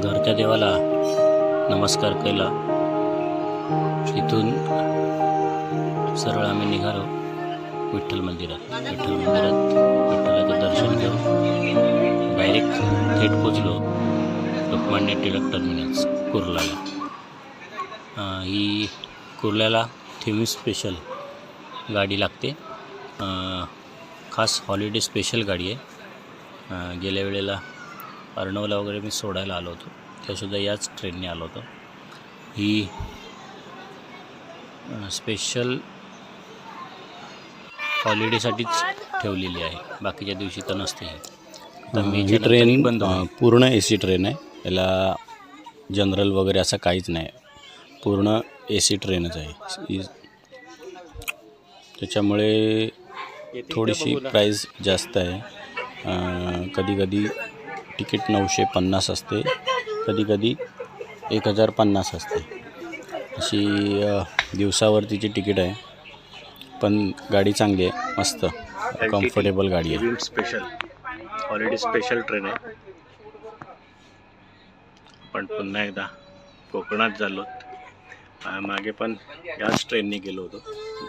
घरच्या देवाला नमस्कार केला. इथून सरळ आम्ही निघालो विठ्ठल मंदिरात. विठ्ठल मंदिरात विठ्ठलाचं दर्शन घेऊन डायरेक्ट थेट पोचलो लोकमान्य टिळक टर्मिनल्स कुर्लाला ही कुर्ल्याला थेमी स्पेशल गाडी लागते. खास हॉलिडे स्पेशल गाडी आहे. गेल्या वेळेला अर्णवला वगैरे मी सोडायला आलो होतो. त्यासुद्धा याच ट्रेनने आलो होतो. ही स्पेशल हॉलिडेसाठीच ठेवलेली आहे. बाकीच्या दिवशी तर नसते ही. तर ही मेच्या ट्रेन बंद. पूर्ण ए सी ट्रेन आहे. याला जनरल वगैरे असं काहीच नाही. पूर्ण ए सी ट्रेनच आहे. ही- त्याच्यामुळे थोडीशी प्राईस जास्त आहे. कधी कधी तिकीट नऊशे पन्नास असते. कधी कधी एक हजार पन्नास असते. अशी दिवसावरतीची तिकीट आहे. पण गाडी चांगली आहे मस्त. कम्फर्टेबल गाडी आहे. स्पेशल हॉलिडे स्पेशल ट्रेन आहे. पण पुन्हा एकदा कोकणात झालो. मागे पण याच ट्रेनने गेलो होतो.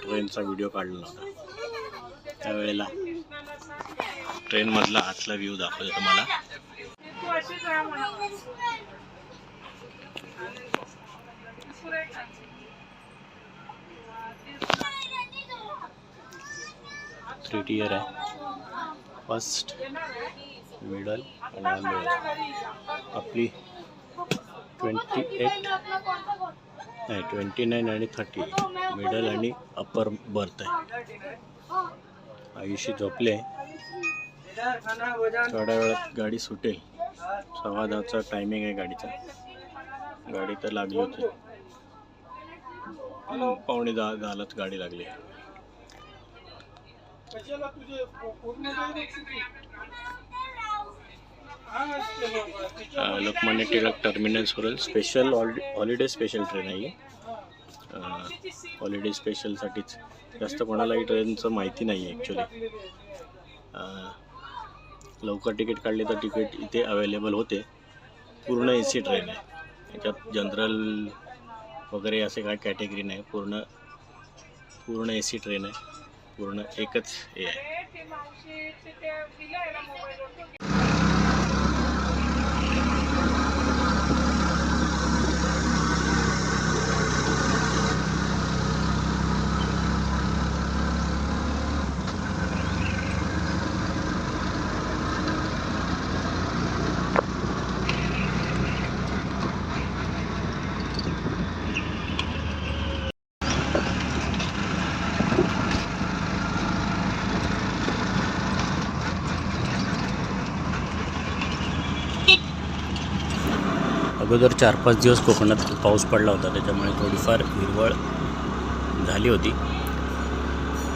ट्रेनचा व्हिडिओ काढला होता. त्यावेळेला ट्रेनमधला आतला व्ह्यू दाखवतो तुम्हाला. थ्री टियर आहे फर्स्ट मिडल आणि आपली ट्वेंटी एट नाही ट्वेंटी नाईन आणि थर्टी मिडल आणि अप्पर बर्थ आहे आयुषी झोपले. थोड्या वेळात गाडी सुटेल. सव्वा दहाचा टायमिंग आहे गाडीचा. गाडी तर लागली होती. पावणे दहा दहालाच गाडी लागली. लोकमान्य टिळक टर्मिनल्सवरील स्पेशल हॉलिडे स्पेशल ट्रेन आहे हॉलिडे स्पेशलसाठीच जास्त कोणालाही ट्रेनचं माहिती नाही आहे ॲक्च्युली लवकर तिकीट काड़ी तो तिकीट इतने अवेलेबल होते. पूर्ण ए सी ट्रेन है याच्यात जनरल वगैरह काय कॅटेगरी नाही. पूर्ण पूर्ण ए सी ट्रेन है पूर्ण एक हे अगोदर चार पाच दिवस कोकणात पाऊस पडला होता त्याच्यामुळे थोडीफार हिरवळ झाली होती.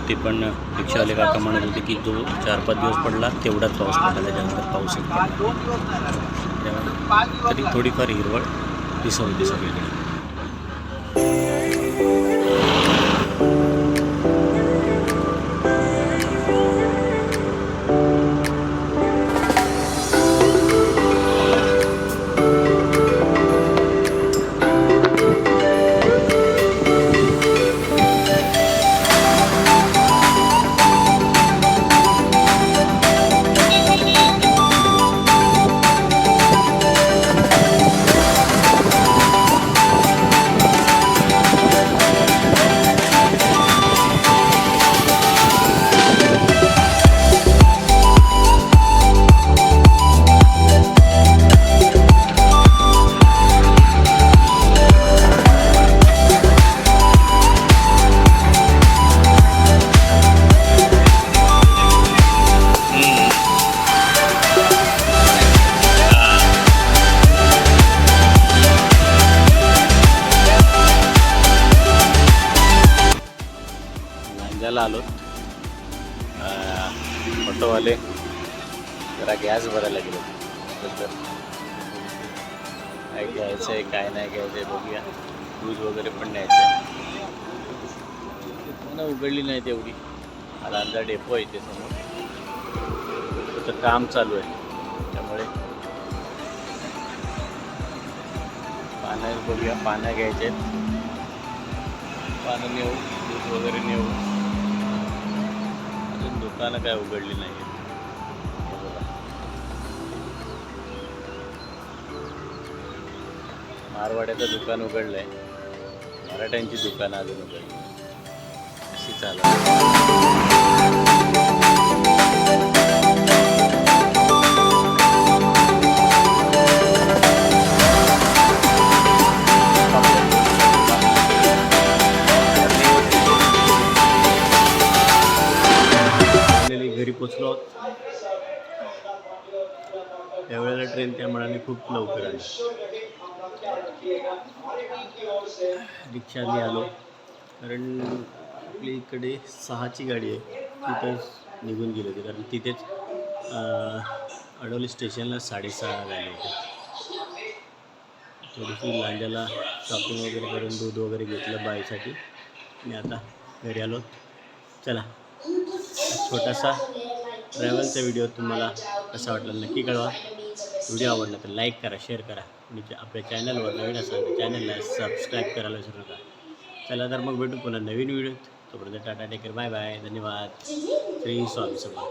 ते पण रिक्षावाले काका म्हणत होते की जो चार पाच दिवस पडला तेवढाच पाऊस पडला त्याच्यानंतर पाऊस त्यामुळे तरी थोडीफार हिरवळ दिसत होती सगळीकडे. लांजाला आलो. ऑटोवाले जरा गॅस भरायला गेलो. नंतर काय घ्यायचं आहे काय नाही घ्यायचं आहे बघूया. दूध वगैरे पण न्यायचं. आहे उघडली नाही तेवढी. लांजा डेपो आहे इथे समोर. त्याचं काम चालू आहे. त्यामुळे पानं बघूया पानं घ्यायचे पानं नेऊ दूध वगैरे नेऊ. अजून दुकानं काय उघडली नाही मारवाड्याचं दुकान उघडलं आहे मराठ्यांची दुकानं अजून उघडली. अशी चालू घरी पोचलो. त्यावेळेला ट्रेन त्या मनाने खूप लवकर आली. रिक्षाने आलो. कारण आपली इकडे सहाची गाडी आहे. तिथंच निघून गेली होती. कारण तिथेच अडोली स्टेशनला साडेसहा झाले होते थोडीशी लांड्याला शॉपिंग वगैरे करून दूध वगैरे घेतलं बाईसाठी. आणि आता घरी आलो. चला. छोटासा ट्रॅव्हलचा व्हिडिओ तुम्हाला कसा वाटला नक्की कळवा. व्हिडिओ आवडला तर लाईक करा शेअर करा. आणि आपल्या चॅनलवर नवीन असाल तर चॅनलला सबस्क्राईब करायला विसरू नका चला तर मग भेटू पुन्हा नवीन व्हिडिओ तोपर्यंत टाटा टेकर बाय बाय धन्यवाद. श्री स्वामी सभा